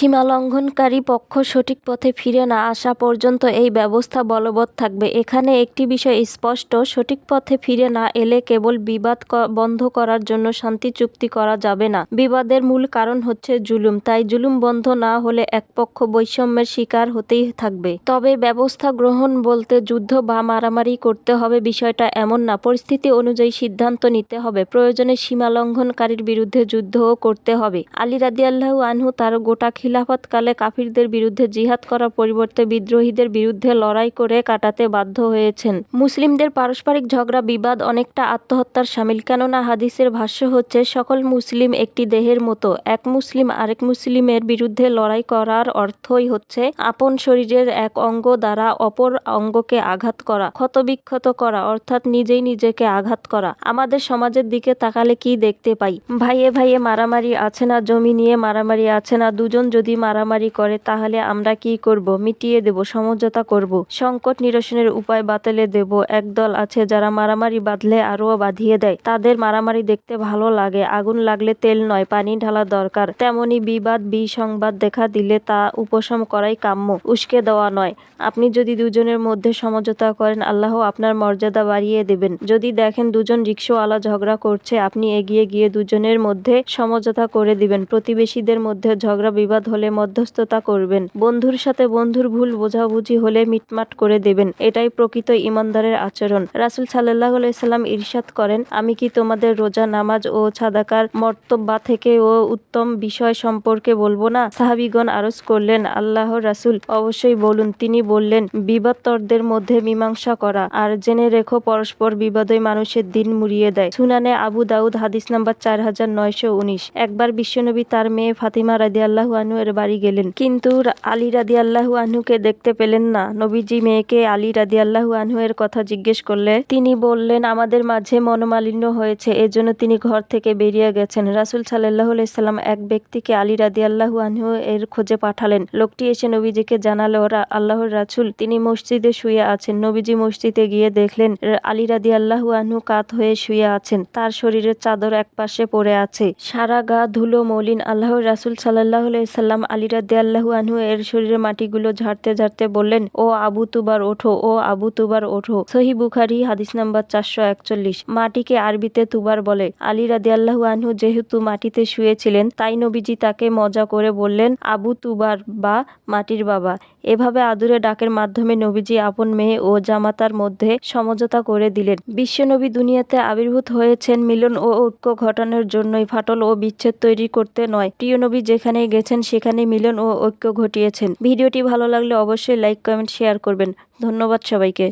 সীমালঙ্ঘনকারী পক্ষ সঠিক পথে ফিরে না আসা পর্যন্ত এই ব্যবস্থা বলবৎ থাকবে। এখানে একটি বিষয় স্পষ্ট, সঠিক পথে ফিরে না এলে কেবল বিবাদ বন্ধ করার জন্য শান্তি চুক্তি করা যাবে না। বিবাদের মূল কারণ হচ্ছে জুলুম, তাই জুলুম বন্ধ না হলে এক পক্ষ বৈষম্যের শিকার হতেই থাকবে। তবে ব্যবস্থা গ্রহণ বলতে যুদ্ধ বা মারামারি করতে হবে বিষয়টা এমন না। পরিস্থিতি অনুযায়ী সিদ্ধান্ত নিতে হবে। প্রয়োজনে সীমালঙ্ঘনকারীর বিরুদ্ধে যুদ্ধও করতে হবে। আলী রাদিয়াল্লাহু আনহু তার গোটা খিলাফতকালে কাফিরদের বিরুদ্ধে জিহাদ করার পরিবর্তে বিদ্রোহীদের বিরুদ্ধে লড়াই করে কাটাতে বাধ্য হয়েছেন। মুসলিমদের পারস্পরিক ঝগড়া, বিবাদ অনেকটা আত্মহত্যার সামিল। কেননা হাদিসের ভাষ্য হচ্ছে, সকল মুসলিম একটি দেহের মতো, এক মুসলিম আরেক মুসলিমের বিরুদ্ধে লড়াই করার অর্থই হচ্ছে আপন শরীরের এক অঙ্গ দ্বারা অপর অঙ্গকে আঘাত করা, ক্ষতবিক্ষত করা, অর্থাৎ নিজেই নিজেকে আঘাত করা। আমাদের সমাজের দিকে তাকালে কি দেখতে পাই? ভাইয়ে ভাইয়ে মারামারি আছে না? জমি নিয়ে মারামারি আছে না? দুজন যদি মারামারি করে, তাহলে আমরা কি করব? মিটিয়ে দেব, সমঝোতা করব। সংকট নিরসনের উপায় বাতলে দেব। একদল আছে যারা মারামারি বাঁধলে আরও বাঁধিয়ে দেয়। তাদের মারামারি দেখতে ভালো লাগে, আগুন লাগলে তেল নয়, পানি ঢালা দরকার। তেমনি বিবাদ, বিসংবাদ দেখা দিলে তা উপশম করাই কাম্য। উস্কে দেওয়া নয়। আপনি যদি দুজনের মধ্যে সমঝোতা করেন, আল্লাহ আপনার মর্যাদা বাড়িয়ে দেবেন। যদি দেখেন দুজন রিক্সাওয়ালা ঝগড়া করছে, আপনি এগিয়ে গিয়ে দুজনের মধ্যে সমঝোতা করে দিবেন। প্রতিবেশীদের মধ্যে ঝগড়া বিবাদ হলে মধ্যস্থতা করবেন। বন্ধুর সাথে বন্ধুর ভুল বোঝাবুঝি হলে মিটমাট করে দেবেন। এটাই প্রকৃত ইমানদারের আচরণ। রাসুল সাল্লাহ সাল্লাম ইরশাদ করেন, আমি কি তোমাদের রোজা, নামাজ ও ছাদাকার মর্তব্যা থেকে ও উত্তম বিষয় সম্পর্কে বলব না? সাহাবিগণ আরজ করলেন আল্লাহ রাসুল, অবশ্যই বলুন। তিনি বললেন, বিবাদতরদের মধ্যে মীমাংসা করা আর জেনে রেখো, পরস্পর বিবাদই মানুষের দিন মুড়িয়ে দেয়। সুনানে আবু দাউদ হাদিস নাম্বার চার হাজার নয়শো উনিশ। একবার বিশ্বনবী তার মেয়ে ফাতিমা রাদি আল্লাহু আনহু এর বাড়ি গেলেন। কিন্তু আলী রাদি আল্লাহু আনহুকে দেখতে পেলেন না। নবীজি মেয়েকে আলী রাদি আল্লাহু আনহু এর কথা জিজ্ঞেস করলে, তিনি বললেন, আমাদের মাঝে মনোমালিন্য হয়েছে, এজন্য তিনি ঘর থেকে বেরিয়ে গেছেন। রাসুল সাল্লাহ সাল্লাম এক ব্যক্তিকে আলী রাদি আল্লাহু আনহু এর খোঁজে পাঠালেন। লোকটি এসে নবীজিকে জানালো ওরা আল্লাহর রাসুল, তিনি মসজিদে শুয়ে আছেন। নবীজি মসজিদে গিয়ে দেখলেন আলী রাদি আল্লাহু আনহু কাত হয়ে শুয়ে আছেন। তার শরীরের চাদর এক পাশে পড়ে আছে। সারা গা ধুলো মলিন। আল্লাহর রাসুল সাল্লাহ সাল্লাম আলী রাদি আল্লাহু আনহু এর শরীরের মাটিগুলো ঝাড়তে ঝাড়তে বললেন, ও আবু তুবার, ওঠো, ও আবু তুবার, ওঠো। সহি বুখারি, হাদিস নাম্বার চারশো একচল্লিশ। মাটিকে আরবিতে তুবার বলে। আলী রাদি আনহু যেহেতু মাটিতে শুয়েছিলেন, তাই নবীজি তাকে মজা করে বললেন, আবু তুবার বা মাটির বাবা। এভাবে আদুরে ডাকের মাধ্যমে নবীজি আপন মেয়ে ও জামাতার মধ্যে সমঝোতা করে দিলেন। বিশ্বনবী দুনিয়াতে আবির্ভূত হয়েছেন মিলন ও ঐক্য ঘটানোর জন্যই, ফাটল ও বিচ্ছেদ তৈরি করতে নয়। প্রিয় নবী যেখানে গেছেন সেখানে মিলন ও ঐক্য ঘটিয়েছেন। ভিডিওটি ভালো লাগলে অবশ্যই লাইক কমেন্ট শেয়ার করবেন। ধন্যবাদ সবাইকে।